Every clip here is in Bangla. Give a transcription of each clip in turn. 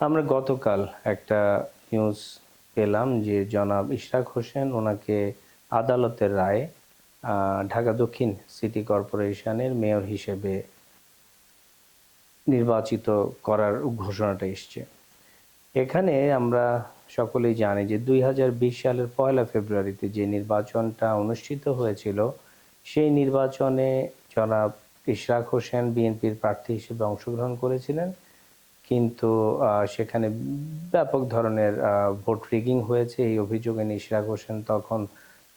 আমরা গতকাল একটা নিউজ পেলাম যে জনাব ইশরাক হোসেন ওনাকে আদালতের রায়ে ঢাকা দক্ষিণ সিটি কর্পোরেশনের মেয়র হিসেবে নির্বাচিত করার ঘোষণাটা এসছে। এখানে আমরা সকলেই জানি যে দুই হাজার বিশ সালের পয়লা ফেব্রুয়ারিতে যে নির্বাচনটা অনুষ্ঠিত হয়েছিল, সেই নির্বাচনে জনাব ইশরাক হোসেন বিএনপির প্রার্থী হিসেবে অংশগ্রহণ করেছিলেন। কিন্তু সেখানে ব্যাপক ধরনের ভোট রিগিং হয়েছে। এই অভিযোগে নিয়ে ইশরাক হোসেন তখন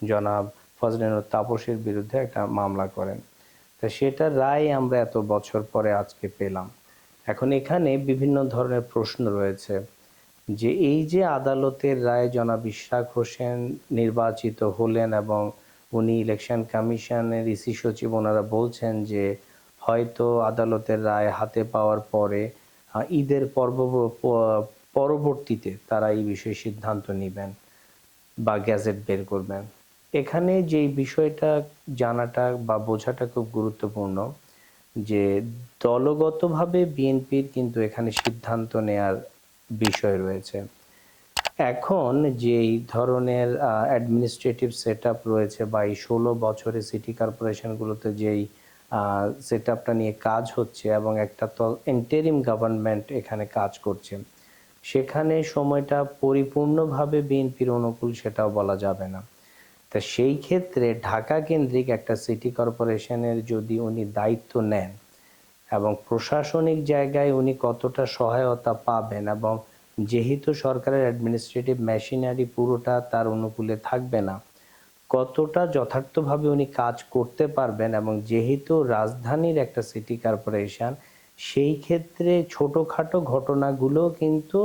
জনাব ফজলেনুর তাপসের বিরুদ্ধে একটা মামলা করেন। তা সেটার রায় আমরা এত বছর পরে আজকে পেলাম। এখন এখানে বিভিন্ন ধরনের প্রশ্ন রয়েছে যে, এই যে আদালতের রায় জনাব ইশরাক হোসেন নির্বাচিত হলেন এবং উনি ইলেকশন কমিশনের ইসি সচিব, ওনারা বলছেন যে, হয়তো আদালতের রায় হাতে পাওয়ার পরে ঈদের পর্ব পরবর্তীতে তারা এই বিষয়ে সিদ্ধান্ত নেবেন বা গ্যাজেট বের করবেন। এখানে যেই বিষয়টা জানাটা বা বোঝাটা খুব গুরুত্বপূর্ণ যে দলগতভাবে বিএনপির কিন্তু এখানে সিদ্ধান্ত নেয়ার বিষয় রয়েছে। এখন যেই ধরনের অ্যাডমিনিস্ট্রেটিভ সেট রয়েছে বা এই ষোলো বছরে সিটি কর্পোরেশনগুলোতে যেই সেট আপটা নিয়ে কাজ হচ্ছে এবং একটা তো এন্টেরিম গভর্নমেন্ট এখানে কাজ করছে। সেখানে সময়টা পরিপূর্ণভাবে বিএনপির অনুকূল সেটাও বলা যাবে না। তা সেই ক্ষেত্রে ঢাকা কেন্দ্রিক একটা সিটি কর্পোরেশনের যদি উনি দায়িত্ব নেন এবং প্রশাসনিক জায়গায় উনি কতটা সহায়তা পাবেন এবং যেহেতু সরকারের অ্যাডমিনিস্ট্রেটিভ মেশিনারি পুরোটা তার অনুকূলে থাকবে না কতটা যথার্থভাবে উনি কাজ করতে পারবেন এবং যেহেতু রাজধানীর একটা সিটি কর্পোরেশন সেই ক্ষেত্রে ছোটোখাটো ঘটনাগুলো কিন্তু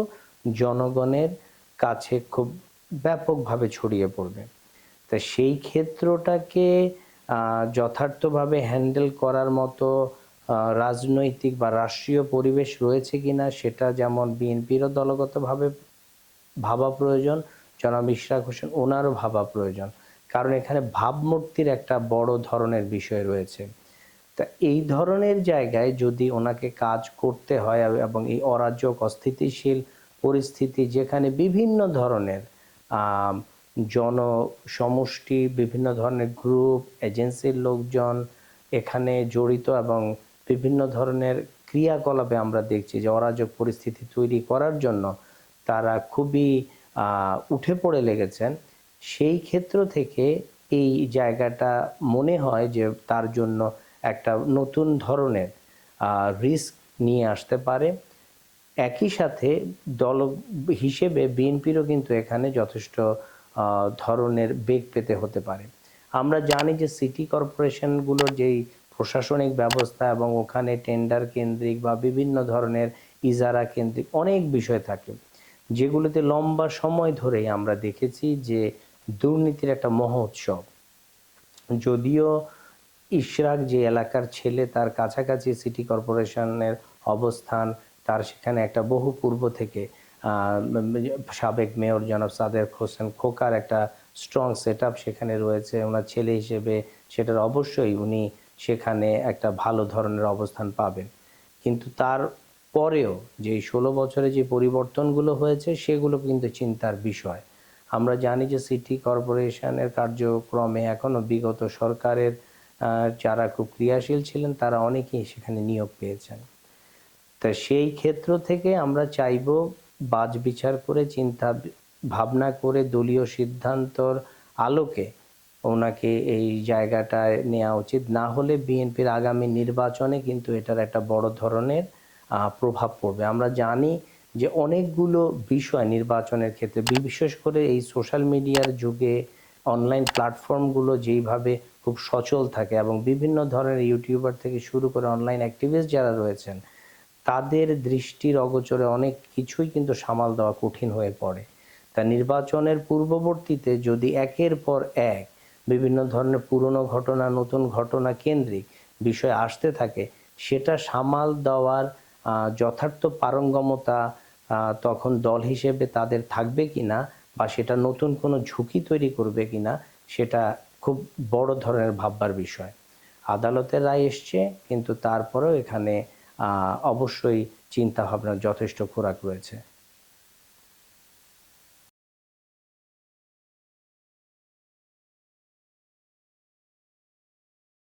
জনগণের কাছে খুব ব্যাপকভাবে ছড়িয়ে পড়বে। তা সেই ক্ষেত্রটাকে যথার্থভাবে হ্যান্ডেল করার মতো রাজনৈতিক বা রাষ্ট্রীয় পরিবেশ রয়েছে কিনা সেটা যেমন বিএনপিরও দলগতভাবে ভাবা প্রয়োজন, জনাব ইশরাক হোসেন ওনারও ভাবা প্রয়োজন। কারণ এখানে ভাবমূর্তির একটা বড় ধরনের বিষয় রয়েছে। তা এই ধরনের জায়গায় যদি ওনাকে কাজ করতে হয় এবং এই অরাজক, অস্থিতিশীল পরিস্থিতি যেখানে বিভিন্ন ধরনের জন সমষ্টি বিভিন্ন ধরনের গ্রুপ, এজেন্সির লোকজন এখানে জড়িত এবং বিভিন্ন ধরনের ক্রিয়াকলাপে আমরা দেখছি যে অরাজক পরিস্থিতি তৈরি করার জন্য তারা খুবই উঠে পড়ে লেগেছেন। সেই ক্ষেত্র থেকে এই জায়গাটা মনে হয় যে তার জন্য একটা নতুন ধরনের রিস্ক নিয়ে আসতে পারে। একই সাথে দল হিসেবে বিএনপিরও কিন্তু এখানে যথেষ্ট ধরনের বেগ পেতে হতে পারে। আমরা জানি যে সিটি কর্পোরেশনগুলোর যেই প্রশাসনিক ব্যবস্থা এবং ওখানে টেন্ডার কেন্দ্রিক বা বিভিন্ন ধরনের ইজারা কেন্দ্রিক অনেক বিষয় থাকে। যেগুলোতে লম্বা সময় ধরেই আমরা দেখেছি যে দুর্নীতির একটা মহোৎসব যদিও ইশরাক যে এলাকার ছেলে, তার কাছাকাছি সিটি কর্পোরেশনের অবস্থান, তার সেখানে একটা বহু পূর্ব থেকে সাবেক মেয়র জনাব সাদেক হোসেন খোকার একটা স্ট্রং সেট সেখানে রয়েছে। ওনার ছেলে হিসেবে সেটার অবশ্যই উনি সেখানে একটা ভালো ধরনের অবস্থান পাবেন। কিন্তু তার পরেও যে ষোলো বছরে যে পরিবর্তনগুলো হয়েছে, সেগুলো কিন্তু চিন্তার বিষয়। আমরা জানি যে সিটি কর্পোরেশনের কার্যক্রমে এখনও বিগত সরকারের যারা খুব ক্রিয়াশীল ছিলেন, তারা অনেকেই সেখানে নিয়োগ পেয়েছেন। তা সেই ক্ষেত্র থেকে আমরা চাইব বাজ বিচার করে, চিন্তা ভাবনা করে, দলীয় সিদ্ধান্তর আলোকে ওনাকে এই জায়গাটায় নেওয়া উচিত। না হলে বিএনপির আগামী নির্বাচনে কিন্তু এটার একটা বড় ধরনের প্রভাব পড়বে। আমরা জানি যে অনেকগুলো বিষয় নির্বাচনের ক্ষেত্রে, বিশেষ করে এই সোশ্যাল মিডিয়ার যুগে অনলাইন প্ল্যাটফর্মগুলো যেইভাবে খুব সচল থাকে এবং বিভিন্ন ধরনের ইউটিউবার থেকে শুরু করে অনলাইন অ্যাক্টিভিস্ট যারা রয়েছেন, তাদের দৃষ্টির অগোচরে অনেক কিছুই কিন্তু সামাল দেওয়া কঠিন হয়ে পড়ে। তা নির্বাচনের পূর্ববর্তীতে যদি একের পর এক বিভিন্ন ধরনের পুরনো ঘটনা, নতুন ঘটনা কেন্দ্রিক বিষয় আসতে থাকে, সেটা সামাল দেওয়ার যথার্থ পারঙ্গমতা তখন দল হিসেবে তাদের থাকবে কি না বা সেটা নতুন কোনো ঝুঁকি তৈরি করবে কি না সেটা খুব বড় ধরনের ভাববার বিষয়। আদালতের রায় এসছে, কিন্তু তারপরেও এখানে অবশ্যই চিন্তা ভাবনার যথেষ্ট খোরাক রয়েছে।